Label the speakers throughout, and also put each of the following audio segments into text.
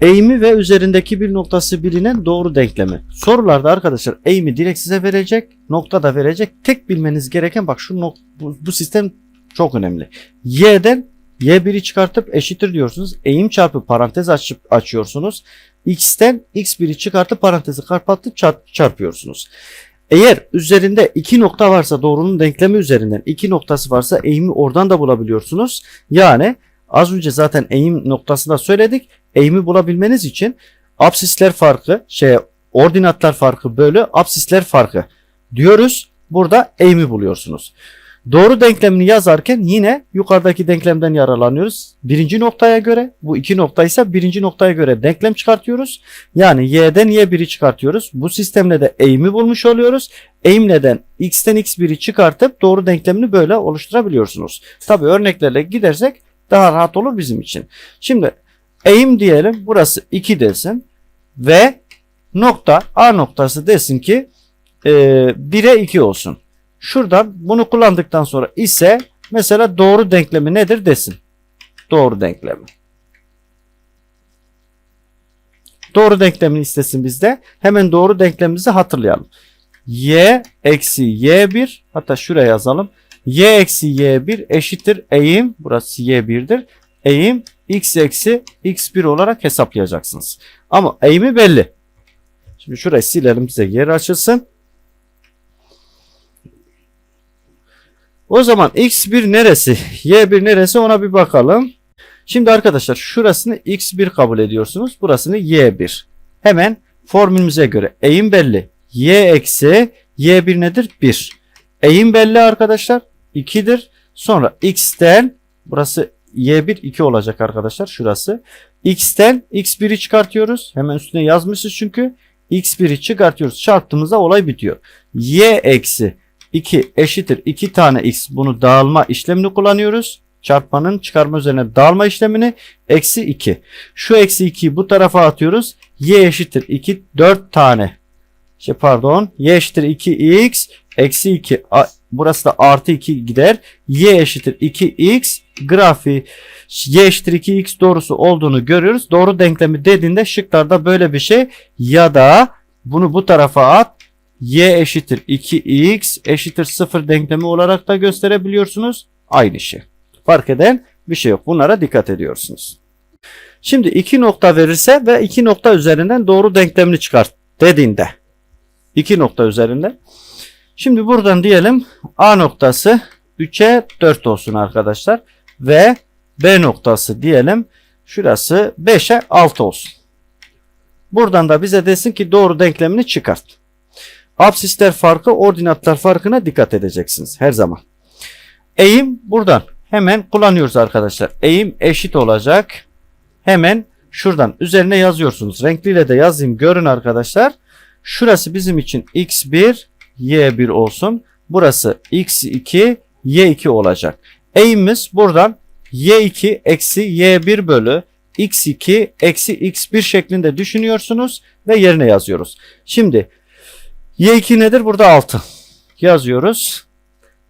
Speaker 1: Eğimi ve üzerindeki bir noktası bilinen doğru denklemi. Sorularda arkadaşlar eğimi direkt size verecek, nokta da verecek. Tek bilmeniz gereken bak şu nok- bu, bu sistem çok önemli. Y'den Y1'i çıkartıp eşittir diyorsunuz. Eğim çarpı parantez açıp açıyorsunuz. X'ten X1'i çıkartıp parantezi kapatıp çarp- çarpıyorsunuz. Eğer üzerinde iki nokta varsa doğrunun denklemi üzerinden iki noktası varsa eğimi oradan da bulabiliyorsunuz. Yani az önce zaten eğim noktasında söyledik. Eğimi bulabilmeniz için absisler farkı, şey ordinatlar farkı bölü absisler farkı diyoruz. Burada eğimi buluyorsunuz. Doğru denklemini yazarken yine yukarıdaki denklemden yararlanıyoruz. Birinci noktaya göre bu iki noktaysa birinci noktaya göre denklem çıkartıyoruz. Yani y'den y1'i çıkartıyoruz. Bu sistemle de eğimi bulmuş oluyoruz. Eğimleden x'ten x1'i çıkartıp doğru denklemini böyle oluşturabiliyorsunuz. Tabi örneklerle gidersek daha rahat olur bizim için. Şimdi eğim diyelim burası 2 desin ve nokta A noktası desin ki e, 1'e 2 olsun. Şuradan bunu kullandıktan sonra ise mesela doğru denklemi nedir desin. Doğru denklemi. Doğru denklemini istesin bizde. Hemen doğru denklemimizi hatırlayalım. y eksi y1 hatta şuraya yazalım. Y eksi y1 eşittir eğim burası y1'dir. Eğim x eksi x1 olarak hesaplayacaksınız. Ama eğimi belli. Şimdi şurayı silelim bize yer açılsın. O zaman x1 neresi, y1 neresi ona bir bakalım. Şimdi arkadaşlar şurasını x1 kabul ediyorsunuz. Burasını y1. Hemen formülümüze göre eğim belli. y eksi y1 nedir? 1. Eğim belli arkadaşlar. 2'dir. Sonra x'ten burası y1 2 olacak arkadaşlar şurası. x'ten x1'i çıkartıyoruz. Hemen üstüne yazmışız çünkü. x1'i çıkartıyoruz. Çarptığımızda olay bitiyor. y eksi 2 eşittir 2 tane x. Bunu dağılma işlemini kullanıyoruz. Çarpmanın çıkarma üzerine dağılma işlemini eksi 2. Şu eksi 2'yi bu tarafa atıyoruz. y eşittir 2 4 tane. Şey pardon. y eşittir 2x eksi 2. Burası da artı 2 gider. y eşittir 2x grafiği y eşittir 2x doğrusu olduğunu görüyoruz. Doğru denklemi dediğinde şıklarda böyle bir şey ya da bunu bu tarafa at y eşittir 2x eşittir 0 denklemi olarak da gösterebiliyorsunuz. Aynı şey. Fark eden bir şey yok. Bunlara dikkat ediyorsunuz. Şimdi iki nokta verirse ve iki nokta üzerinden doğru denklemini çıkart dediğinde. iki nokta üzerinden. Şimdi buradan diyelim A noktası 3'e 4 olsun arkadaşlar. Ve B noktası diyelim şurası 5'e 6 olsun. Buradan da bize desin ki doğru denklemini çıkart. Absisler farkı, ordinatlar farkına dikkat edeceksiniz her zaman. Eğim buradan hemen kullanıyoruz arkadaşlar. Eğim eşit olacak. Hemen şuradan üzerine yazıyorsunuz. Renkliyle de yazayım görün arkadaşlar. Şurası bizim için x1, y1 olsun. Burası x2, y2 olacak. Eğimimiz buradan y2 eksi y1 bölü x2 eksi x1 şeklinde düşünüyorsunuz ve yerine yazıyoruz. Şimdi y2 nedir? Burada 6 yazıyoruz.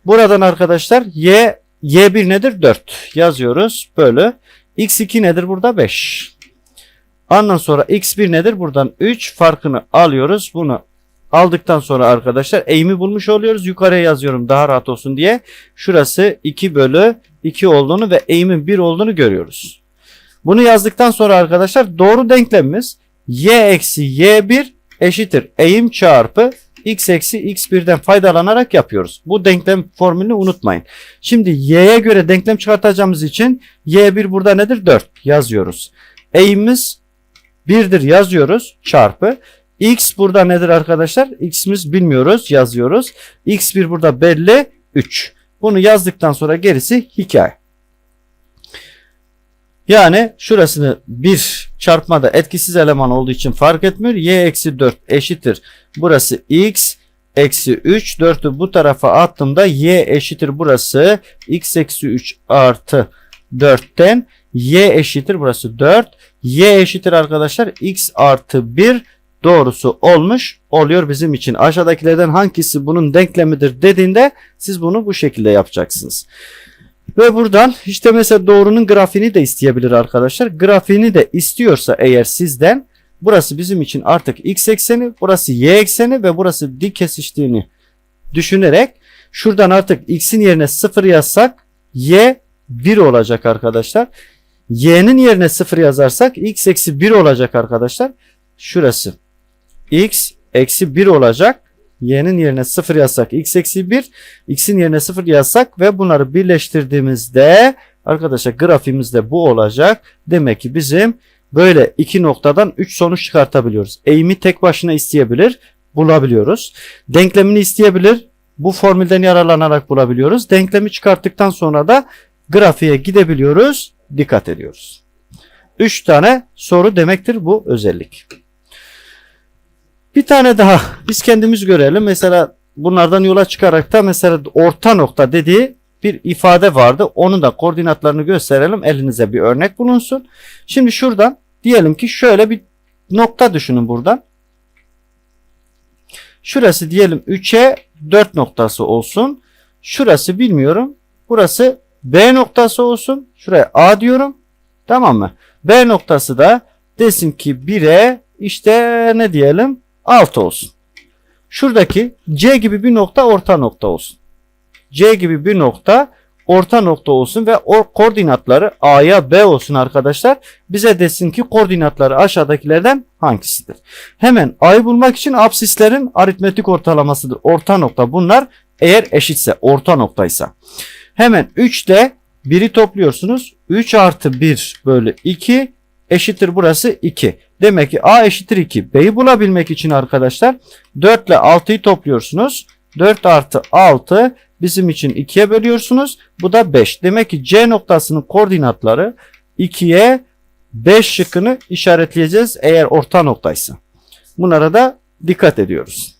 Speaker 1: Buradan arkadaşlar y y1 nedir? 4 yazıyoruz. Bölü x2 nedir? Burada 5. Ondan sonra x1 nedir? Buradan 3 farkını alıyoruz. Bunu aldıktan sonra arkadaşlar eğimi bulmuş oluyoruz. Yukarıya yazıyorum daha rahat olsun diye. Şurası 2 bölü 2 olduğunu ve eğimin 1 olduğunu görüyoruz. Bunu yazdıktan sonra arkadaşlar doğru denklemimiz y eksi y1 eşittir eğim çarpı x eksi x1'den faydalanarak yapıyoruz. Bu denklem formülünü unutmayın. Şimdi y'ye göre denklem çıkartacağımız için y1 burada nedir? 4 yazıyoruz. Eğimimiz 1'dir yazıyoruz çarpı. X burada nedir arkadaşlar? x'imiz bilmiyoruz yazıyoruz. x1 burada belli 3. Bunu yazdıktan sonra gerisi hikaye. Yani şurasını bir çarpmada etkisiz eleman olduğu için fark etmiyor. y eksi 4 eşittir. Burası x eksi 3. 4'ü bu tarafa attığımda y eşittir burası. x eksi 3 artı 4'ten y eşittir burası 4. y eşittir arkadaşlar x artı 1 doğrusu olmuş oluyor bizim için. Aşağıdakilerden hangisi bunun denklemidir dediğinde siz bunu bu şekilde yapacaksınız. Ve buradan işte mesela doğrunun grafiğini de isteyebilir arkadaşlar. Grafiğini de istiyorsa eğer sizden burası bizim için artık x ekseni, burası y ekseni ve burası dik kesiştiğini düşünerek şuradan artık x'in yerine 0 yazsak y 1 olacak arkadaşlar. y'nin yerine 0 yazarsak x eksi 1 olacak arkadaşlar. Şurası x eksi 1 olacak. y'nin yerine 0 yazsak x eksi 1. x'in yerine 0 yazsak ve bunları birleştirdiğimizde arkadaşlar grafiğimizde bu olacak. Demek ki bizim böyle iki noktadan 3 sonuç çıkartabiliyoruz. Eğimi tek başına isteyebilir. Bulabiliyoruz. Denklemini isteyebilir. Bu formülden yararlanarak bulabiliyoruz. Denklemi çıkarttıktan sonra da grafiğe gidebiliyoruz. Dikkat ediyoruz. 3 tane soru demektir bu özellik. Bir tane daha biz kendimiz görelim. Mesela bunlardan yola çıkarak da mesela orta nokta dediği bir ifade vardı. Onun da koordinatlarını gösterelim. Elinize bir örnek bulunsun. Şimdi şuradan diyelim ki şöyle bir nokta düşünün buradan. Şurası diyelim 3'e 4 noktası olsun. Şurası bilmiyorum. Burası B noktası olsun. Şuraya A diyorum. Tamam mı? B noktası da desin ki 1'e işte ne diyelim 6 olsun. Şuradaki C gibi bir nokta orta nokta olsun. C gibi bir nokta orta nokta olsun ve o koordinatları A'ya B olsun arkadaşlar. Bize desin ki koordinatları aşağıdakilerden hangisidir? Hemen A'yı bulmak için absislerin aritmetik ortalamasıdır. Orta nokta bunlar eğer eşitse orta noktaysa. Hemen 3 ile 1'i topluyorsunuz. 3 artı 1 bölü 2 eşittir burası 2. Demek ki A eşittir 2. B'yi bulabilmek için arkadaşlar 4 ile 6'yı topluyorsunuz. 4 artı 6 bizim için 2'ye bölüyorsunuz. Bu da 5. Demek ki C noktasının koordinatları 2'ye 5 şıkkını işaretleyeceğiz eğer orta noktaysa. Bunlara da dikkat ediyoruz.